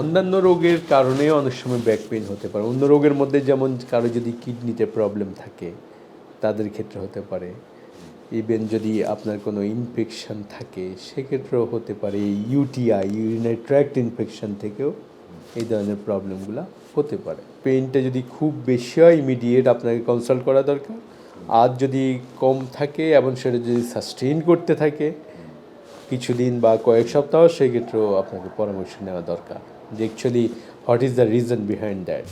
অন্যান্য রোগের কারণেও অনেক সময় ব্যাক পেইন হতে পারে। অন্য রোগের মধ্যে যেমন কারও যদি কিডনিতে প্রবলেম থাকে, তাদের ক্ষেত্রে হতে পারে। ইভেন যদি আপনার কোনো ইনফেকশন থাকে, সেক্ষেত্রেও হতে পারে। ইউটিআই ইউরিনারি ট্র্যাক্ট ইনফেকশন থেকেও এই ধরনের প্রবলেমগুলো হতে পারে। পেইনটা যদি খুব বেশি হয় ইমিডিয়েট আপনাকে কনসাল্ট করা দরকার। আর যদি কম থাকে, এবং সেটা যদি সাস্টেইন করতে থাকে কিছুদিন বা কয়েক সপ্তাহ সেক্ষেত্রেও আপনাকে পরামর্শ নেওয়া দরকার যে actually what is the reason behind that